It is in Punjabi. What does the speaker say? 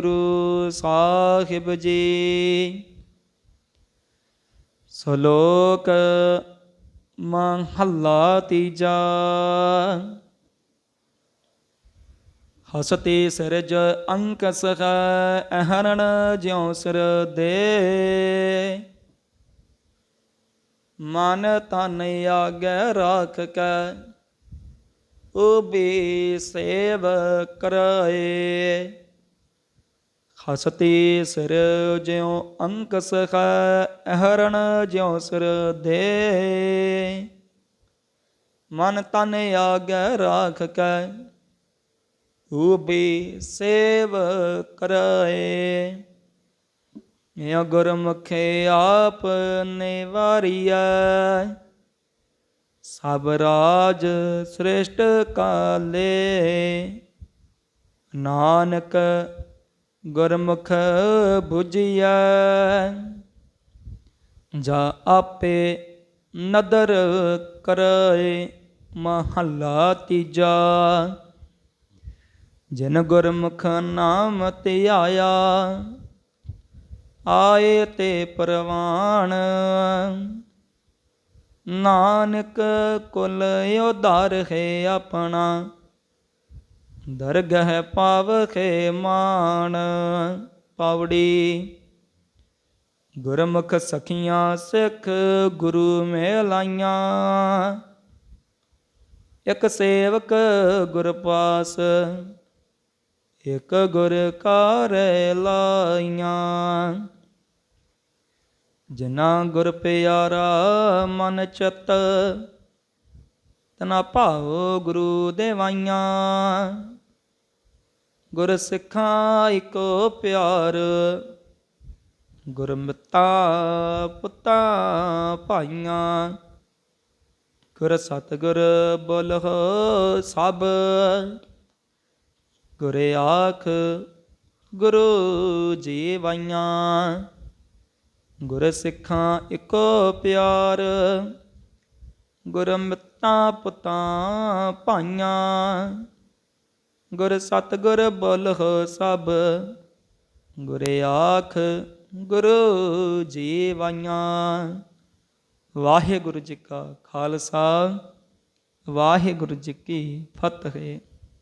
ਗੁਰੂ ਸਾਹਿਬ ਜੀ। ਸ਼ਲੋਕ ਮਹੱਲਾ ਤੀਜਾ। ਹਸਤੇ ਸਿਰਜ ਅੰਕ ਸਖ ਅਹਰਣ ਜਿਉ ਸਿਰ ਦੇ। ਮਨ ਤਨ ਆਗੈ ਰਾਖ ਕੈ, ਉਬੇ ਸੇਵ ਕਰਾਏ। ਖਸਤੀ ਸਿਰ ਜਿਉ ਅੰਕ ਸਖ ਅਹਰਣ ਜਿਉ ਸਿਰ ਦੇ। ਮਨ ਤਨ ਆਗੈ ਰਾਖ ਕੈ ਉਬੇ ਸੇਵ ਕਰਾਏ ਯਾ ਗੁਰਮੁਖੇ ਆਪ ਨਿਵਾਰੀਐ, ਸਭ ਰਾਜ ਸ੍ਰੇਸ਼ਟ ਕਾਲੇ। ਨਾਨਕ ਗੁਰਮੁਖ 부ਜੀਐ ਜਾ ਆਪੇ ਨਦਰ ਕਰੇ ਮਹੱਲਾ ਤੀਜਾ। ਜਿਨ ਗੁਰਮੁਖ ਨਾਮ ਧਿਆਇਆ ਆਏ ਤੇ ਪਰਵਾਨ। ਨਾਨਕ ਕੁਲ ਉਧਾਰ ਹੈ ਆਪਣਾ। ਦਰਗਹ ਪਾਵਖੇ ਮਾਨ ਪਾਵੜੀ। ਗੁਰਮੁਖ ਸਖੀਆਂ ਸਿੱਖ ਗੁਰੂ ਮੇਲਾਈਆਂ। ਇਕ ਸੇਵਕ ਗੁਰ ਪਾਸ ਇਕ ਗੁਰ ਕਾਰੈ ਲਾਈਆਂ। ਜਿਨਾ ਗੁਰ ਪਿਆਰਾ ਮਨ ਚਤ ਤਨਾ ਭਾਉ ਗੁਰੂ ਦੇਵਾਈਆਂ। ਗੁਰ ਸਿੱਖਾਂ ਇਕੋ ਪਿਆਰ ਗੁਰ ਪੁੱਤਾਂ ਭਾਈਆਂ। ਗੁਰ ਸਤਿਗੁਰ ਬੋਲਹੁ ਸਭ, ਗੁਰੇ ਆਖ ਗੁਰੂ ਜੀਵਾਈਆਂ। ਗੁਰ ਸਿੱਖਾਂ ਇੱਕੋ ਪਿਆਰ ਗੁਰ ਮਿੱਤਾ ਪੁੱਤਾਂ ਭਾਈਆਂ। ਗੁਰ ਸਤਿਗੁਰ ਬੋਲਹੁ ਸਭ। ਗੁਰੇ ਆਖ ਗੁਰੂ ਜੀ ਵਾਈਆਂ ਵਾਹਿਗੁਰੂ ਜੀ ਕਾ ਖਾਲਸਾ। ਵਾਹਿਗੁਰੂ ਜੀ ਕੀ ਫਤਿਹ।